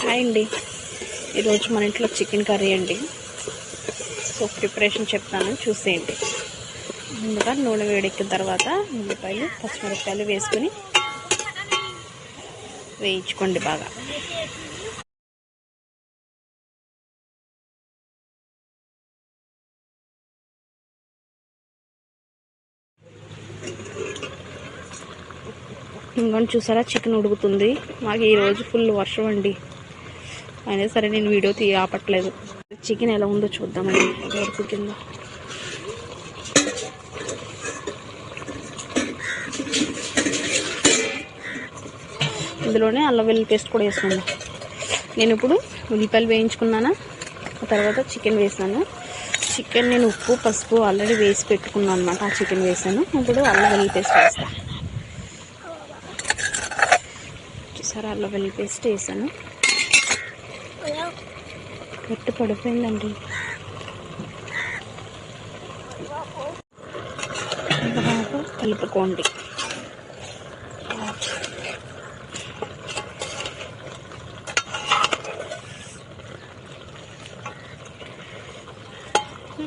Hi అండి. ఈరోజు మన ఇంట్లో చికెన్ కర్రీ అండి. సో ప్రిపరేషన్ చెప్తాను చూసేయండి. ముందుగా నూనె వేడెక్కిన తర్వాత ఉల్లిపాయలు పచ్చిమిరపకాయలు వేసుకొని వేయించుకోండి బాగా. ఇంకొని చూసారా చికెన్ ఉడుకుతుంది. మాకు ఈరోజు ఫుల్ వర్షం అండి. అయినా సరే నేను వీడియో తీ ఆపట్లేదు. చికెన్ ఎలా ఉందో చూద్దామండి వరకు కింద. ఇందులోనే అల్లం వెల్లుల్లి పేస్ట్ కూడా వేసుకుందాం నేను ఇప్పుడు ఉల్లిపాయలు వేయించుకున్నాను? ఆ తర్వాత చికెన్ వేసాను. చికెన్ నేను ఉప్పు పసుపు ఆల్రెడీ వేసి పెట్టుకున్నాను అనమాట ఆ చికెన్ వేసాను. ఇప్పుడు అల్లం వెల్లుల్లి పేస్ట్ వేస్తాను చూసారా అల్లం వెల్లుల్లి పేస్ట్ వేసాను. గట్టి పడిపోయిందండి. బాగా కలుపుకోండి.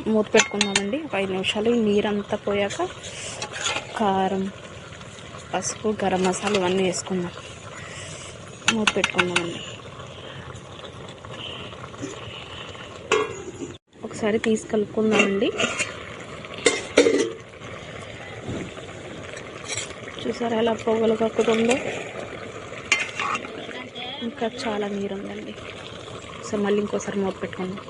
మూత పెట్టుకున్నామండి ఒక ఐదు నిమిషాలు. నీరంతా పోయాక కారం పసుపు గరం మసాలా ఇవన్నీ వేసుకుందాం. మూత పెట్టుకున్నామండి ఒకసారి తీసి కలుపుకుందామండి చూసారా ఎలా పొగలు కక్కుతుందో? ఇంకా చాలా నీరు ఉందండి సో మళ్ళీ ఇంకోసారి మూత పెట్టుకుందాం.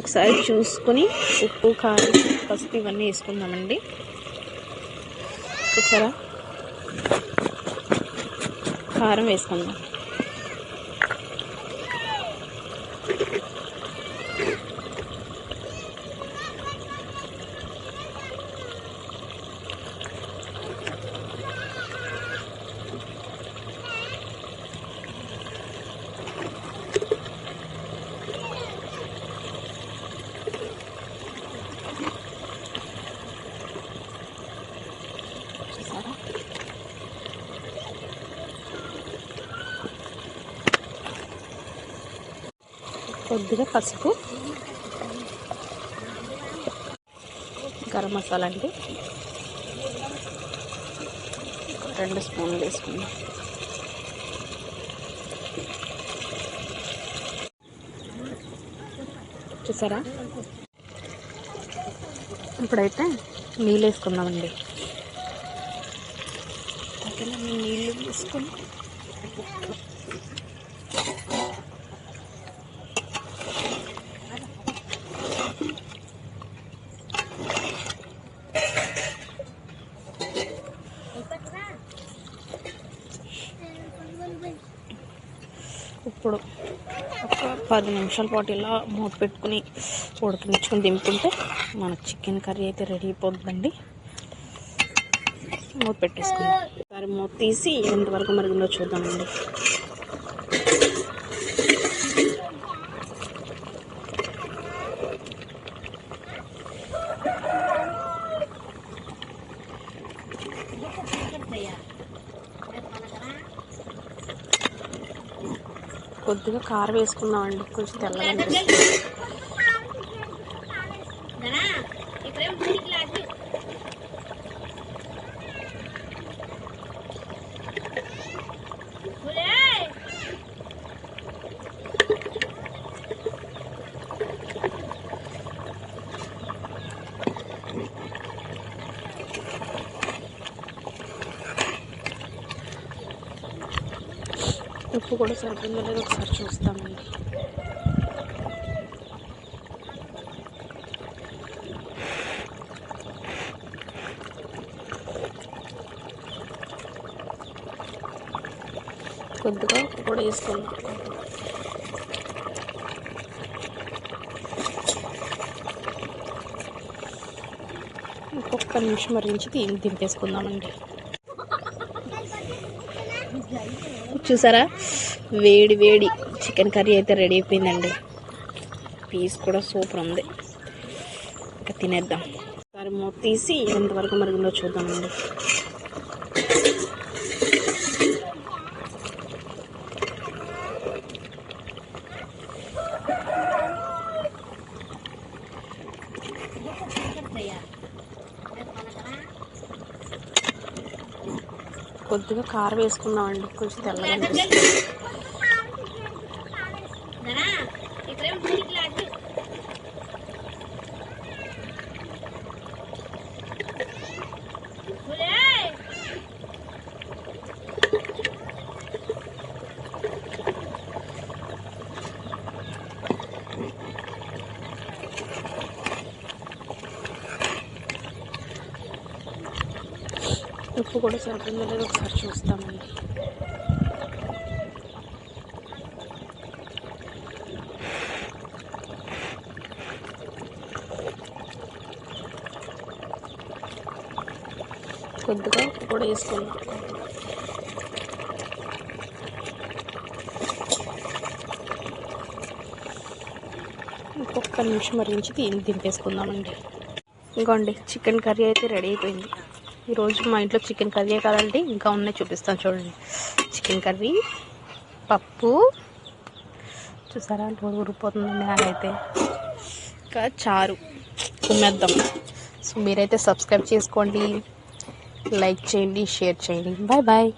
ఒకసారి చూసుకొని ఉప్పు కారం పసుపు ఇవన్నీ వేసుకుందామండి. చూసారా? కారం వేసుకుందాం. కొద్దిగా పసుపు. గరం మసాలా అండి. రెండు స్పూన్లు వేసుకుందాం. చూసారా? ఇప్పుడైతే నీళ్ళు వేసుకుందామండి. నీళ్ళు వేసుకున్నాం ఇప్పుడు ఒక పది నిమిషాల పాటు ఇలా మూత పెట్టుకుని ఉడకనిచ్చుకొని దింపుకుంటే మన చికెన్ కర్రీ అయితే రెడీ అయిపోతుందండి. మూత పెట్టేసుకుందాం. ఒకసారి మూత తీసి ఎంతవరకు మరిగిందో చూద్దామండి. కొద్దిగా కారం వేసుకున్నామండి కొంచెం తెల్లగా ఉప్పు కూడా సరిపోయిందో లేదో ఒకసారి చూస్తామండి. కొద్దిగా ఉప్పు కూడా వేసుకుందాం. ఒక్క నిమిషం మరించి దింపేసుకుందామండి చూసారా? వేడి వేడి చికెన్ కర్రీ అయితే రెడీ అయిపోయిందండి. పీస్ కూడా సూపర్ ఉంది. ఇంకా తినేద్దాం. సరే మూత తీసి ఎంతవరకు మరిగిందో చూద్దామండి. Yeah. కొద్దిగా కారం వేసుకున్నామండి కొంచెం తెల్లగా ఉప్పు కూడా సరిపోయిందో లేదో ఒకసారి చూస్తామండి. కొద్దిగా ఉప్పు కూడా వేసుకున్నాం ఇంకొక నిమిషం మరించి దీన్ని దింపేసుకుందామండి ఇంకోండి చికెన్ కర్రీ అయితే రెడీ అయిపోయింది. ఈరోజు మా ఇంట్లో చికెన్ కర్రీ కాదండి ఇంకా ఉన్నాయి చూపిస్తాను చూడండి. చికెన్ కర్రీ పప్పు. చూసారా లోడు ఊరిపోతుందండి నాకైతే. ఇంకా చారు. కుమ్మేద్దాం. సో మీరైతే సబ్స్క్రైబ్ చేసుకోండి లైక్ చేయండి షేర్ చేయండి. Bye bye.